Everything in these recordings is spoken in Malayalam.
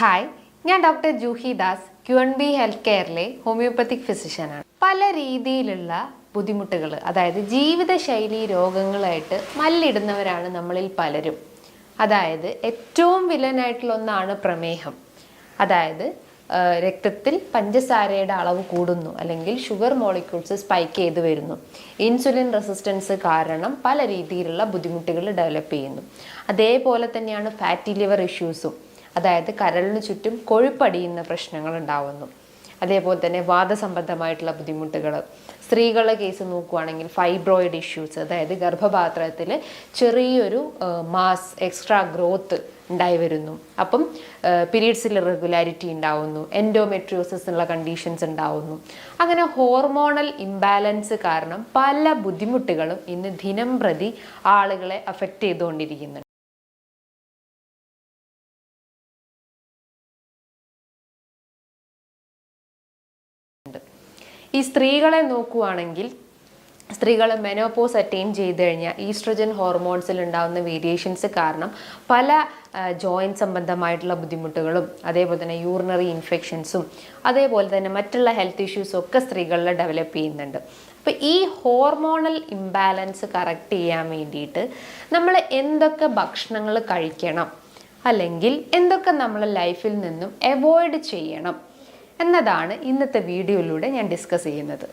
ഹായ് ഞാൻ doctor Juhi Das Q N B health കെയറിലെ homeopathic ഫിസിഷ്യനാണ് പല രീതിയിലുള്ള ബുദ്ധിമുട്ടുകൾ അതായത് ജീവിതശൈലി രോഗങ്ങളായിട്ട് മല്ലിടുന്നവരാണ് നമ്മളിൽ പലരും. അതായത് ഏറ്റവും വില്ലനായിട്ടുള്ള ഒന്നാണ് പ്രമേഹം. അതായത് രക്തത്തിൽ പഞ്ചസാരയുടെ അളവ് കൂടുന്നു അല്ലെങ്കിൽ ഷുഗർ മോളിക്യൂൾസ് സ്പൈക്ക് ചെയ്ത് വരുന്നു. ഇൻസുലിൻ റെസിസ്റ്റൻസ് കാരണം പല രീതിയിലുള്ള ബുദ്ധിമുട്ടുകൾ ഡെവലപ്പ് ചെയ്യുന്നു. അതേപോലെ തന്നെയാണ് ഫാറ്റി ലിവർ ഇഷ്യൂസും അതായത് കരളിന് ചുറ്റും കൊഴുപ്പടിയുന്ന പ്രശ്നങ്ങൾ ഉണ്ടാവുന്നു. അതേപോലെ തന്നെ വാദസംബന്ധമായിട്ടുള്ള ബുദ്ധിമുട്ടുകൾ. സ്ത്രീകളുടെ കേസ് നോക്കുകയാണെങ്കിൽ ഫൈബ്രോയിഡ് ഇഷ്യൂസ് അതായത് ഗർഭപാത്രത്തിൽ ചെറിയൊരു മാസ് എക്സ്ട്രാ ഗ്രോത്ത് ഉണ്ടായി വരുന്നു. അപ്പം പീരീഡ്സിൽ റെഗുലാരിറ്റി ഉണ്ടാവുന്നു. എൻഡോമെട്രിയോസിസ് എന്നുള്ള കണ്ടീഷൻസ് ഉണ്ടാവുന്നു. അങ്ങനെ ഹോർമോണൽ ഇംബാലൻസ് കാരണം പല ബുദ്ധിമുട്ടുകളും ഇന്ന് ദിനം പ്രതി ആളുകളെ അഫക്റ്റ് ചെയ്തുകൊണ്ടിരിക്കുന്നുണ്ട്. ഈ സ്ത്രീകളെ നോക്കുവാണെങ്കിൽ സ്ത്രീകൾ മെനോപോസ് അറ്റൈൻ ചെയ്ത് കഴിഞ്ഞാൽ ഈസ്ട്രജൻ ഹോർമോൺസിൽ ഉണ്ടാകുന്ന വേരിയേഷൻസ് കാരണം പല ജോയിന്റ് സംബന്ധമായിട്ടുള്ള ബുദ്ധിമുട്ടുകളും അതേപോലെ തന്നെ യൂറിനറി ഇൻഫെക്ഷൻസും അതേപോലെ തന്നെ മറ്റുള്ള ഹെൽത്ത് ഇഷ്യൂസും ഒക്കെ സ്ത്രീകളിൽ ഡെവലപ്പ് ചെയ്യുന്നുണ്ട്. അപ്പോൾ ഈ ഹോർമോണൽ ഇംബാലൻസ് കറക്റ്റ് ചെയ്യാൻ വേണ്ടിയിട്ട് നമ്മൾ എന്തൊക്കെ ഭക്ഷണങ്ങൾ കഴിക്കണം? അല്ലെങ്കിൽ എന്തൊക്കെ നമ്മൾ ലൈഫിൽ നിന്നും അവോയ്ഡ് ചെയ്യണം? എന്നതാണ് ഇന്നത്തെ വീഡിയോയിലൂടെ ഞാൻ ഡിസ്കസ് ചെയ്യുന്നത്.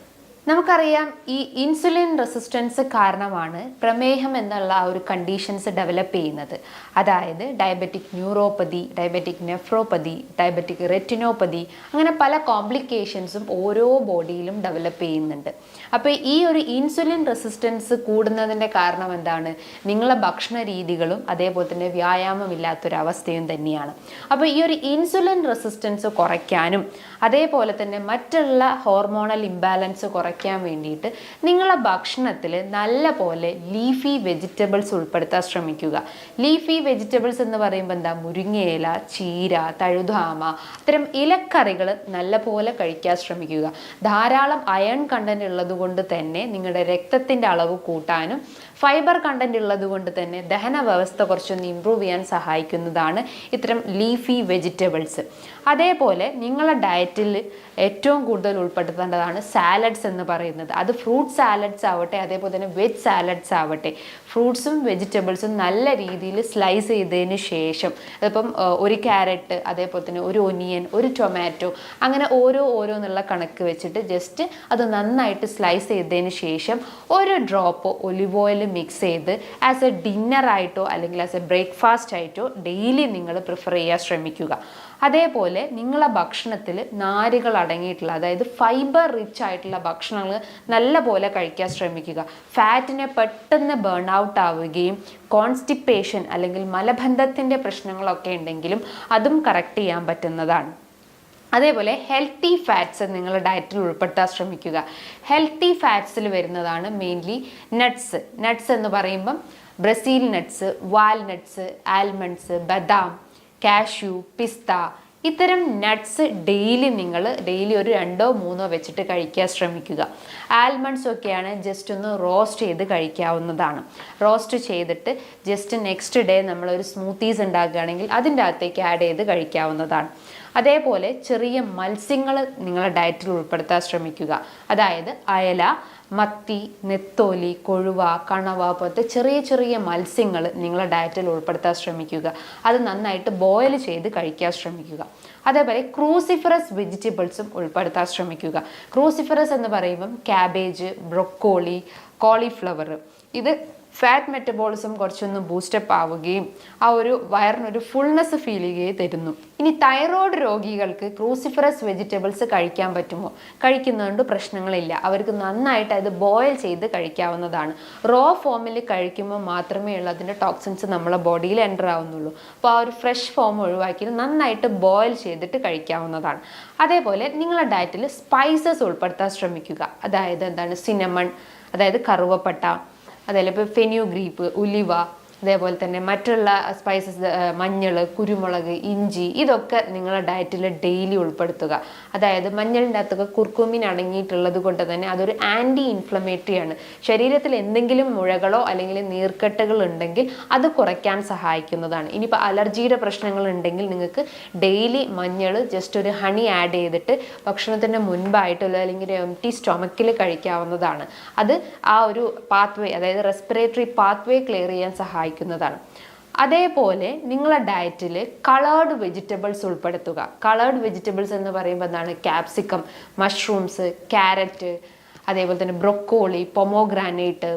നമുക്കറിയാം ഈ ഇൻസുലിൻ റെസിസ്റ്റൻസ് കാരണമാണ് പ്രമേഹം എന്നുള്ള ഒരു കണ്ടീഷൻസ് ഡെവലപ്പ് ചെയ്യുന്നത്. അതായത് diabetic neuropathy diabetic nephropathy diabetic retinopathy അങ്ങനെ പല കോംപ്ലിക്കേഷൻസും ഓരോ ബോഡിയിലും ഡെവലപ്പ് ചെയ്യുന്നുണ്ട്. അപ്പോൾ ഈ ഒരു ഇൻസുലിൻ റെസിസ്റ്റൻസ് കൂടുന്നതിന്റെ കാരണം എന്താണ്? നിങ്ങളെ ഭക്ഷണ രീതികളും അതേപോലെ തന്നെ വ്യായാമമില്ലാത്തൊരവസ്ഥയും തന്നെയാണ്. അപ്പോൾ ഈ ഒരു ഇൻസുലിൻ റെസിസ്റ്റൻസ് കുറയ്ക്കാനും അതേപോലെ തന്നെ മറ്റുള്ള ഹോർമോണൽ ഇംബാലൻസ് കുറയ്ക്കാൻ വേണ്ടിയിട്ട് നിങ്ങളെ ഭക്ഷണത്തിൽ നല്ല പോലെ ലീഫി വെജിറ്റബിൾസ് ഉൾപ്പെടുത്താൻ ശ്രമിക്കുക. ലീഫി വെജിറ്റബിൾസ് എന്ന് പറയുമ്പോൾ എന്താ? മുരിങ്ങയില ചീര തഴുതാമ അത്തരം ഇലക്കറികൾ നല്ല പോലെ കഴിക്കാൻ ശ്രമിക്കുക. ധാരാളം അയൺ കണ്ടന്റ് ഉള്ളതുകൊണ്ട് തന്നെ നിങ്ങളുടെ രക്തത്തിന്റെ അളവ് കൂട്ടാനും ഫൈബർ കണ്ടന്റ് ഉള്ളതുകൊണ്ട് തന്നെ ദഹന വ്യവസ്ഥ കുറച്ചൊന്ന് ഇമ്പ്രൂവ് ചെയ്യാൻ സഹായിക്കുന്നതാണ് ഇത്തരം ലീഫി വെജിറ്റബിൾസ് അതേപോലെ നിങ്ങളുടെ ഡയറ്റിൽ ഏറ്റവും കൂടുതൽ ഉൾപ്പെടുത്തേണ്ടതാണ് സാലഡ്സ് എന്ന് പറയുന്നത്. അത് ഫ്രൂട്ട് സാലഡ്സ് ആവട്ടെ അതേപോലെ തന്നെ വെജ് സാലഡ്സ് ആവട്ടെ. ഫ്രൂട്ട്സും വെജിറ്റബിൾസും നല്ല രീതിയിൽ സ്ലൈസ് ചെയ്തതിന് ശേഷം അതിപ്പം ഒരു ക്യാരറ്റ് അതേപോലെ തന്നെ ഒരു ഒനിയൻ ഒരു ടൊമാറ്റോ അങ്ങനെ ഓരോ ഓരോന്നുള്ള കണക്ക് വെച്ചിട്ട് ജസ്റ്റ് അത് നന്നായിട്ട് സ്ലൈസ് ചെയ്തതിന് ശേഷം ഒരു ഡ്രോപ്പ് ഒലിവ് ഓയിൽ മിക്സ് ചെയ്ത് ആസ് എ ഡിന്നറായിട്ടോ അല്ലെങ്കിൽ ആസ് എ ബ്രേക്ക്ഫാസ്റ്റ് ആയിട്ടോ ഡെയിലി നിങ്ങൾ പ്രിഫർ ചെയ്യാൻ ശ്രമിക്കുക. അതേപോലെ നിങ്ങളെ ഭക്ഷണത്തിൽ നാരുകൾ അടങ്ങിയിട്ടുള്ള അതായത് ഫൈബർ റിച്ച് ആയിട്ടുള്ള ഭക്ഷണങ്ങൾ നല്ല പോലെ കഴിക്കാൻ ശ്രമിക്കുക. ഫാറ്റിനെ പെട്ടെന്ന് ബേൺ ഔട്ട് ആവുകയും കോൺസ്റ്റിപ്പേഷൻ അല്ലെങ്കിൽ മലബന്ധത്തിന്റെ പ്രശ്നങ്ങളൊക്കെ ഉണ്ടെങ്കിലും അതും കറക്റ്റ് ചെയ്യാൻ പറ്റുന്നതാണ്. അതേപോലെ ഹെൽത്തി ഫാറ്റ്സ് നിങ്ങളുടെ ഡയറ്റിൽ ഉൾപ്പെടുത്താൻ ശ്രമിക്കുക. ഹെൽത്തി ഫാറ്റ്സിൽ വരുന്നതാണ് മെയിൻലി നട്ട്സ് നട്ട്സ് എന്ന് പറയുമ്പം ബ്രസീൽ നട്ട്സ് വാൽനട്ട്സ് ആൽമണ്ട്സ് ബദാം കാഷ്യൂ പിസ്ത ഇത്തരം നട്ട്സ് ഡെയിലി നിങ്ങൾ ഡെയിലി ഒരു രണ്ടോ മൂന്നോ വെച്ചിട്ട് കഴിക്കാൻ ശ്രമിക്കുക. ആൽമണ്ട്സ് ഒക്കെയാണ് ജസ്റ്റ് ഒന്ന് റോസ്റ്റ് ചെയ്ത് കഴിക്കാവുന്നതാണ്. റോസ്റ്റ് ചെയ്തിട്ട് ജസ്റ്റ് നെക്സ്റ്റ് ഡേ നമ്മളൊരു സ്മൂത്തീസ് ഉണ്ടാക്കുകയാണെങ്കിൽ അതിന്റെ അകത്തേക്ക് ആഡ് ചെയ്ത് കഴിക്കാവുന്നതാണ്. അതേപോലെ ചെറിയ മത്സ്യങ്ങൾ നിങ്ങളുടെ ഡയറ്റിൽ ഉൾപ്പെടുത്താൻ ശ്രമിക്കുക. അതായത് അയല മത്തി നെത്തോലി കൊഴുവ കണവ പോലത്തെ ചെറിയ ചെറിയ മത്സ്യങ്ങൾ നിങ്ങളുടെ ഡയറ്റിൽ ഉൾപ്പെടുത്താൻ ശ്രമിക്കുക. അത് നന്നായിട്ട് ബോയിൽ ചെയ്ത് കഴിക്കാൻ ശ്രമിക്കുക. അതേപോലെ ക്രൂസിഫറസ് വെജിറ്റബിൾസും ഉൾപ്പെടുത്താൻ ശ്രമിക്കുക. ക്രൂസിഫറസ് എന്ന് പറയുമ്പം ക്യാബേജ് ബ്രൊക്കോളി കോളിഫ്ലവർ. ഇത് ഫാറ്റ് മെറ്റബോളിസം കുറച്ചൊന്ന് ബൂസ്റ്റപ്പ് ആവുകയും ആ ഒരു വയറിനൊരു ഫുൾനെസ് ഫീൽ ചെയ്യുകയും തരുന്നു. ഇനി തൈറോയ്ഡ് രോഗികൾക്ക് ക്രൂസിഫറസ് വെജിറ്റബിൾസ് കഴിക്കാൻ പറ്റുമോ? കഴിക്കുന്നതുകൊണ്ട് പ്രശ്നങ്ങളില്ല. അവർക്ക് നന്നായിട്ട് അത് ബോയിൽ ചെയ്ത് കഴിക്കാവുന്നതാണ്. റോ ഫോമിൽ കഴിക്കുമ്പോൾ മാത്രമേ ഉള്ളൂ അതിന്റെ ടോക്സിൻസ് നമ്മളെ ബോഡിയിൽ എന്റർ ആവുന്നുള്ളൂ. അപ്പോൾ ആ ഒരു ഫ്രഷ് ഫോം ഒഴിവാക്കി നന്നായിട്ട് ബോയിൽ ചെയ്തിട്ട് കഴിക്കാവുന്നതാണ്. അതേപോലെ നിങ്ങളുടെ ഡയറ്റിൽ സ്പൈസസ് ഉൾപ്പെടുത്താൻ ശ്രമിക്കുക. അതായത് എന്താണ്? സിനമൺ അതായത് കറുവപ്പട്ട അതേപോലെ ഇപ്പോൾ ഫെന്യൂഗ്രീപ്പ് ഉലിവ അതേപോലെ തന്നെ മറ്റുള്ള സ്പൈസസ് മഞ്ഞൾ കുരുമുളക് ഇഞ്ചി ഇതൊക്കെ നിങ്ങളുടെ ഡയറ്റിൽ ഡെയിലി ഉൾപ്പെടുത്തുക. അതായത് മഞ്ഞളിന്റെ അകത്തൊക്കെ കുർക്കുമിൻ അടങ്ങിയിട്ടുള്ളത് കൊണ്ട് തന്നെ അതൊരു ആന്റി ഇൻഫ്ലമേറ്ററി ആണ്. ശരീരത്തിൽ എന്തെങ്കിലും മുഴകളോ അല്ലെങ്കിൽ നീർക്കെട്ടുകൾ ഉണ്ടെങ്കിൽ അത് കുറയ്ക്കാൻ സഹായിക്കുന്നതാണ്. ഇനിയിപ്പോൾ അലർജിയുടെ പ്രശ്നങ്ങൾ ഉണ്ടെങ്കിൽ നിങ്ങൾക്ക് ഡെയിലി മഞ്ഞൾ ജസ്റ്റ് ഒരു ഹണി ആഡ് ചെയ്തിട്ട് ഭക്ഷണത്തിന് മുൻപായിട്ടുള്ള അല്ലെങ്കിൽ എം ടി സ്റ്റൊമക്കിൽ കഴിക്കാവുന്നതാണ്. അത് ആ ഒരു പാത്വേ അതായത് റെസ്പിറേറ്ററി പാത്വേ ക്ലിയർ ചെയ്യാൻ സഹായിക്കുന്നതാണ്. അതേപോലെ നിങ്ങളെ ഡയറ്റിൽ കളേർഡ് വെജിറ്റബിൾസ് ഉൾപ്പെടുത്തുക. കളേർഡ് വെജിറ്റബിൾസ് എന്ന് പറയുമ്പോൾ എന്താണ്? ക്യാപ്സിക്കം മഷ്റൂംസ് ക്യാരറ്റ് അതേപോലെ തന്നെ ബ്രൊക്കോളി പൊമോഗ്രാനൈറ്റ്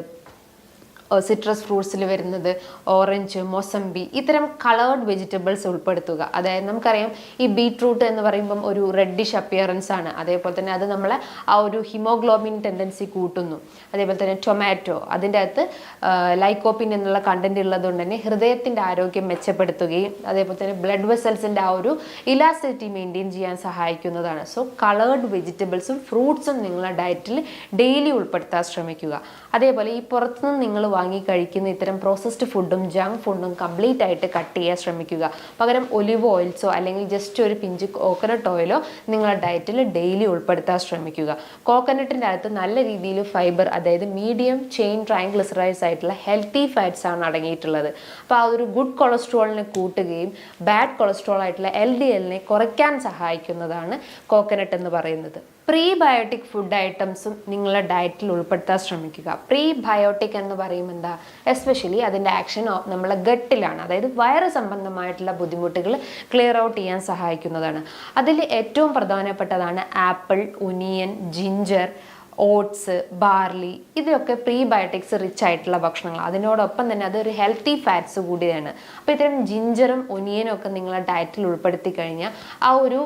സിട്രസ് ഫ്രൂട്ട്സിൽ വരുന്നത് ഓറഞ്ച് മൊസംബി ഇത്തരം കളേർഡ് വെജിറ്റബിൾസ് ഉൾപ്പെടുത്തുക. അതായത് നമുക്കറിയാം ഈ ബീട്രൂട്ട് എന്ന് പറയുമ്പം ഒരു റെഡിഷ് അപ്പിയറൻസ് ആണ്. അതേപോലെ തന്നെ അത് നമ്മളെ ആ ഒരു ഹിമോഗ്ലോബിൻ ടെൻഡൻസി കൂട്ടുന്നു. അതേപോലെ തന്നെ ടൊമാറ്റോ അതിന്റെ അകത്ത് ലൈക്കോപ്പിൻ എന്നുള്ള കണ്ടന്റ് ഉള്ളതുകൊണ്ട് തന്നെ ഹൃദയത്തിന്റെ ആരോഗ്യം മെച്ചപ്പെടുത്തുകയും അതേപോലെ തന്നെ ബ്ലഡ് വെസൽസിന്റെ ആ ഒരു ഇലാസ്റ്റിറ്റി മെയിന്റെയിൻ ചെയ്യാൻ സഹായിക്കുന്നതാണ്. സോ കളേർഡ് വെജിറ്റബിൾസും ഫ്രൂട്ട്സും നിങ്ങളുടെ ഡയറ്റിൽ ഡെയിലി ഉൾപ്പെടുത്താൻ ശ്രമിക്കുക. അതേപോലെ ഈ പുറത്തുനിന്ന് നിങ്ങൾ വാങ്ങി കഴിക്കുന്ന ഇത്തരം പ്രോസസ്ഡ് ഫുഡും ജങ്ക് ഫുഡും കംപ്ലീറ്റ് ആയിട്ട് കട്ട് ചെയ്യാൻ ശ്രമിക്കുക. പകരം ഒലിവ് ഓയിൽസോ അല്ലെങ്കിൽ ജസ്റ്റ് ഒരു പിഞ്ച് കോക്കനട്ട് ഓയിലോ നിങ്ങളുടെ ഡയറ്റിൽ ഡെയിലി ഉൾപ്പെടുത്താൻ ശ്രമിക്കുക. കോക്കനട്ടിന്റെ അകത്ത് നല്ല രീതിയിൽ ഫൈബർ അതായത് മീഡിയം ചെയിൻ ട്രൈംഗ്ലിസറൈസ് ആയിട്ടുള്ള ഹെൽത്തി ഫാറ്റ്സ് ആണ് അടങ്ങിയിട്ടുള്ളത്. അപ്പോൾ ആ ഒരു ഗുഡ് കൊളസ്ട്രോളിനെ കൂട്ടുകയും ബാഡ് കൊളസ്ട്രോൾ ആയിട്ടുള്ള എൽ ഡി എല്ലിനെ കുറയ്ക്കാൻ സഹായിക്കുന്നതാണ് കോക്കനട്ട് എന്ന് പറയുന്നത്. പ്രീ ബയോട്ടിക് ഫുഡ് ഐറ്റംസും നിങ്ങളുടെ ഡയറ്റിൽ ഉൾപ്പെടുത്താൻ ശ്രമിക്കുക. പ്രീ ബയോട്ടിക് എന്ന് പറയുമ്പോൾ എന്താ? എസ്പെഷ്യലി അതിന്റെ ആക്ഷൻ നമ്മളെ ഗട്ടിലാണ്. അതായത് വയറ് സംബന്ധമായിട്ടുള്ള ബുദ്ധിമുട്ടുകൾ ക്ലിയർ ഔട്ട് ചെയ്യാൻ സഹായിക്കുന്നതാണ്. അതിൽ ഏറ്റവും പ്രധാനപ്പെട്ടതാണ് apple onion ginger oats barley ഇതൊക്കെ പ്രീബയോട്ടിക്സ് റിച്ച് ആയിട്ടുള്ള ഭക്ഷണങ്ങൾ അതിനോടൊപ്പം തന്നെ അതൊരു ഹെൽത്തി ഫാറ്റ്സ് കൂടിയാണ് അപ്പോൾ ഇത്തരം ജിഞ്ചറും ഒനിയനും ഒക്കെ നിങ്ങളെ ഡയറ്റിൽ ഉൾപ്പെടുത്തി കഴിഞ്ഞാൽ ആ ഒരു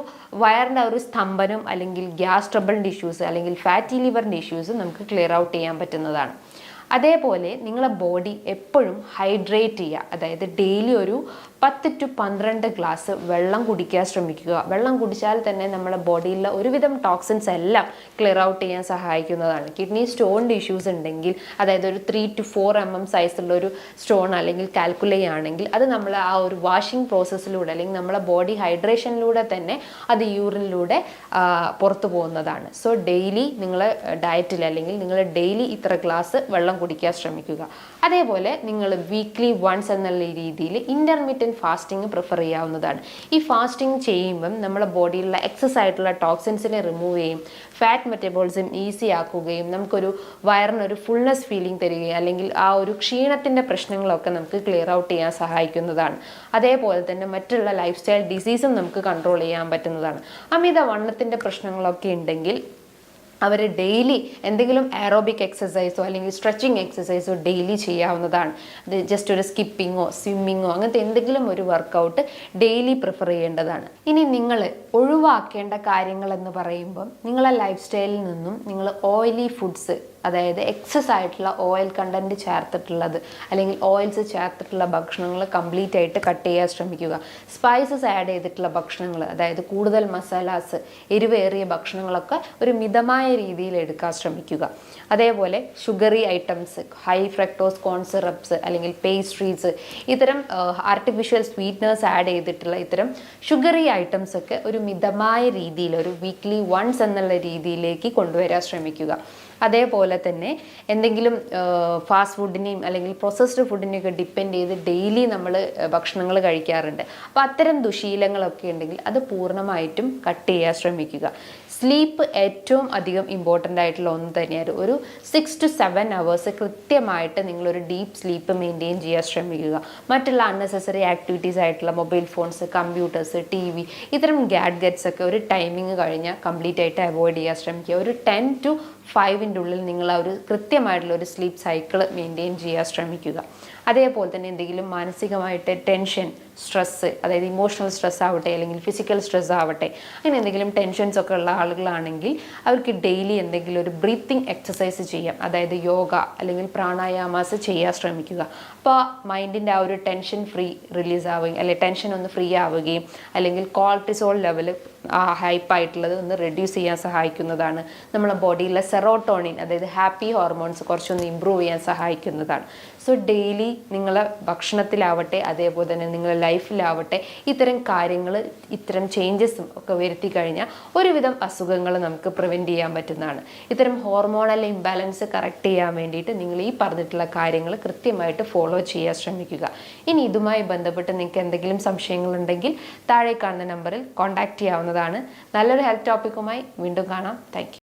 വയറിന്റെ ഒരു സ്തംഭനം അല്ലെങ്കിൽ ഗ്യാസ് ട്രബിളിന്റെ ഇഷ്യൂസ് അല്ലെങ്കിൽ ഫാറ്റി ലിവറിന്റെ ഇഷ്യൂസ് നമുക്ക് ക്ലിയർ ഔട്ട് ചെയ്യാൻ പറ്റുന്നതാണ്. അതേപോലെ നിങ്ങളെ ബോഡി എപ്പോഴും ഹൈഡ്രേറ്റ് ചെയ്യുക. അതായത് ഡെയിലി ഒരു പത്ത് ടു പന്ത്രണ്ട് ഗ്ലാസ് വെള്ളം കുടിക്കാൻ ശ്രമിക്കുക. വെള്ളം കുടിച്ചാൽ തന്നെ നമ്മുടെ ബോഡിയിലെ ഒരുവിധം ടോക്സിൻസ് എല്ലാം ക്ലിയർ ഔട്ട് ചെയ്യാൻ സഹായിക്കുന്നതാണ്. കിഡ്നി സ്റ്റോണിന്റെ ഇഷ്യൂസ് ഉണ്ടെങ്കിൽ അതായത് ഒരു three two four M M സൈസുള്ള ഒരു സ്റ്റോൺ അല്ലെങ്കിൽ കാൽക്കുലേ ആണെങ്കിൽ അത് നമ്മൾ ആ ഒരു വാഷിംഗ് പ്രോസസ്സിലൂടെ അല്ലെങ്കിൽ നമ്മളെ ബോഡി ഹൈഡ്രേഷനിലൂടെ തന്നെ അത് യൂറിനിലൂടെ പുറത്തു പോകുന്നതാണ്. സോ ഡെയിലി നിങ്ങളെ ഡയറ്റിൽ അല്ലെങ്കിൽ നിങ്ങൾ ഡെയിലി ഇത്ര ഗ്ലാസ് വെള്ളം കുടിക്കാൻ ശ്രമിക്കുക. അതേപോലെ നിങ്ങൾ വീക്ക്ലി വൺസ് എന്നുള്ള രീതിയിൽ ഇന്റർമീഡിയന്റ് ഫാസ്റ്റിംഗ് പ്രിഫർ ചെയ്യാവുന്നതാണ്. ഈ ഫാസ്റ്റിംഗ് ചെയ്യുമ്പം നമ്മുടെ ബോഡിയിലുള്ള എക്സസ് ആയിട്ടുള്ള ടോക്സിൻസിനെ റിമൂവ് ചെയ്യും ഫാറ്റ് മെറ്റബോളിസം ഈസി ആക്കുകയും നമുക്കൊരു വയറിനൊരു ഫുൾനെസ് ഫീലിംഗ് തരികയും അല്ലെങ്കിൽ ആ ഒരു ക്ഷീണത്തിന്റെ പ്രശ്നങ്ങളൊക്കെ നമുക്ക് ക്ലിയർ ഔട്ട് ചെയ്യാൻ സഹായിക്കുന്നതാണ്. അതേപോലെ തന്നെ മറ്റുള്ള ലൈഫ് സ്റ്റൈൽ ഡിസീസും നമുക്ക് കൺട്രോൾ ചെയ്യാൻ പറ്റുന്നതാണ്. അമിത വണ്ണത്തിന്റെ പ്രശ്നങ്ങളൊക്കെ ഉണ്ടെങ്കിൽ അവർ ഡെയിലി എന്തെങ്കിലും ആറോബിക് എക്സസൈസോ അല്ലെങ്കിൽ സ്ട്രെച്ചിങ് എക്സസൈസോ ഡെയിലി ചെയ്യാവുന്നതാണ്. അത് ജസ്റ്റ് ഒരു സ്കിപ്പിങ്ങോ സ്വിമ്മിങ്ങോ അങ്ങനത്തെ എന്തെങ്കിലും ഒരു വർക്കൗട്ട് ഡെയിലി പ്രിഫർ ചെയ്യേണ്ടതാണ്. ഇനി നിങ്ങൾ ഒഴിവാക്കേണ്ട കാര്യങ്ങൾ എന്ന് പറയുമ്പം നിങ്ങളെ ലൈഫ് സ്റ്റൈലിൽ നിന്നും നിങ്ങൾ ഓയിലി ഫുഡ്സ് അതായത് എക്സസ് ആയിട്ടുള്ള ഓയിൽ കണ്ടന്റ് ചേർത്തിട്ടുള്ളത് അല്ലെങ്കിൽ ഓയിൽസ് ചേർത്തിട്ടുള്ള ഭക്ഷണങ്ങൾ കംപ്ലീറ്റ് ആയിട്ട് കട്ട് ചെയ്യാൻ ശ്രമിക്കുക. സ്പൈസസ് ആഡ് ചെയ്തിട്ടുള്ള ഭക്ഷണങ്ങൾ അതായത് കൂടുതൽ മസാലാസ് എരിവേറിയ ഭക്ഷണങ്ങളൊക്കെ ഒരു മിതമായ രീതിയിൽ എടുക്കാൻ ശ്രമിക്കുക. അതേപോലെ sugary items high fructose corn syrups അല്ലെങ്കിൽ പേസ്ട്രീസ് ഇത്തരം ആർട്ടിഫിഷ്യൽ സ്വീറ്റ്നേഴ്സ് ആഡ് ചെയ്തിട്ടുള്ള ഇത്തരം ഷുഗറി ഐറ്റംസ് ഒക്കെ ഒരു മിതമായ രീതിയിൽ ഒരു വീക്ക്ലി വൺസ് എന്നുള്ള രീതിയിലേക്ക് കൊണ്ടുവരാൻ ശ്രമിക്കുക. അതേപോലെ തന്നെ എന്തെങ്കിലും ഫാസ്റ്റ് ഫുഡിനെയും അല്ലെങ്കിൽ പ്രോസസ്ഡ് ഫുഡിനെയൊക്കെ ഡിപ്പെൻഡ് ചെയ്ത് ഡെയിലി നമ്മൾ ഭക്ഷണങ്ങൾ കഴിക്കാറുണ്ട്. അപ്പോൾ അത്തരം ദുശീലങ്ങളൊക്കെ ഉണ്ടെങ്കിൽ അത് പൂർണമായിട്ടും കട്ട് ചെയ്യാൻ ശ്രമിക്കുക. സ്ലീപ്പ് ഏറ്റവും അധികം ഇമ്പോർട്ടന്റ് ആയിട്ടുള്ള ഒന്ന് തന്നെയാണ്. ഒരു സിക്സ് ടു സെവൻ അവേഴ്സ് കൃത്യമായിട്ട് നിങ്ങളൊരു ഡീപ്പ് സ്ലീപ്പ് മെയിന്റെയിൻ ചെയ്യാൻ ശ്രമിക്കുക. മറ്റുള്ള അൺനെസസറി ആക്ടിവിറ്റീസ് ആയിട്ടുള്ള mobile phones computers T V ഇത്തരം ഗാഡ്ഗറ്റ്സ് ഒക്കെ ഒരു ടൈമിങ് കഴിഞ്ഞാൽ കംപ്ലീറ്റ് ആയിട്ട് അവോയ്ഡ് ചെയ്യാൻ ശ്രമിക്കുക. ഒരു ടെൻ ടു ഫൈവിന്റെ ഉള്ളിൽ നിങ്ങൾ ആ ഒരു കൃത്യമായിട്ടുള്ള ഒരു സ്ലീപ്പ് സൈക്കിൾ മെയിന്റെയിൻ ചെയ്യാൻ ശ്രമിക്കുക. അതേപോലെ തന്നെ എന്തെങ്കിലും മാനസികമായിട്ട് ടെൻഷൻ സ്ട്രെസ്സ് അതായത് ഇമോഷണൽ സ്ട്രെസ് ആവട്ടെ അല്ലെങ്കിൽ ഫിസിക്കൽ സ്ട്രെസ് ആവട്ടെ അങ്ങനെ എന്തെങ്കിലും ടെൻഷൻസ് ഒക്കെ ഉള്ള ആളുകളാണെങ്കിൽ അവർക്ക് ഡെയിലി എന്തെങ്കിലും ഒരു ബ്രീത്തിങ് എക്സസൈസ് ചെയ്യാം. അതായത് യോഗ അല്ലെങ്കിൽ പ്രാണായാമാസ് ചെയ്യാൻ ശ്രമിക്കുക. അപ്പോൾ മൈൻഡിന്റെ ആ ഒരു ടെൻഷൻ ഫ്രീ റിലീസ് ആവുകയും അല്ലെങ്കിൽ ടെൻഷൻ ഒന്ന് ഫ്രീ ആവുകയും അല്ലെങ്കിൽ കോർട്ടിസോൾ ലെവൽ ഹൈപ്പായിട്ടുള്ളത് ഒന്ന് റെഡ്യൂസ് ചെയ്യാൻ സഹായിക്കുന്നതാണ് നമ്മളെ ബോഡിയിലെ സെറോട്ടോണിൻ അതായത് ഹാപ്പി ഹോർമോൺസ് കുറച്ചൊന്ന് ഇമ്പ്രൂവ് ചെയ്യാൻ സഹായിക്കുന്നതാണ്. സോ ഡെയിലി നിങ്ങളെ ഭക്ഷണത്തിലാവട്ടെ അതേപോലെ തന്നെ നിങ്ങളുടെ ലൈഫിലാവട്ടെ ഇത്തരം കാര്യങ്ങൾ ഇത്തരം ചേഞ്ചസും ഒക്കെ വരുത്തി കഴിഞ്ഞാൽ ഒരുവിധം അസുഖങ്ങൾ നമുക്ക് പ്രിവെന്റ് ചെയ്യാൻ പറ്റുന്നതാണ്. ഇത്തരം ഹോർമോണൽ ഇംബാലൻസ് കറക്റ്റ് ചെയ്യാൻ വേണ്ടിയിട്ട് നിങ്ങൾ ഈ പറഞ്ഞിട്ടുള്ള കാര്യങ്ങൾ കൃത്യമായിട്ട് ഫോളോ ചെയ്യാൻ ശ്രമിക്കുക. ഇനി ഇതുമായി ബന്ധപ്പെട്ട് നിങ്ങൾക്ക് എന്തെങ്കിലും സംശയങ്ങളുണ്ടെങ്കിൽ താഴെ കാണുന്ന നമ്പറിൽ കോൺടാക്റ്റ് ചെയ്യാവുന്നതാണ്. നല്ലൊരു ഹെൽത്ത് ടോപ്പിക്കുമായി വീണ്ടും കാണാം. താങ്ക്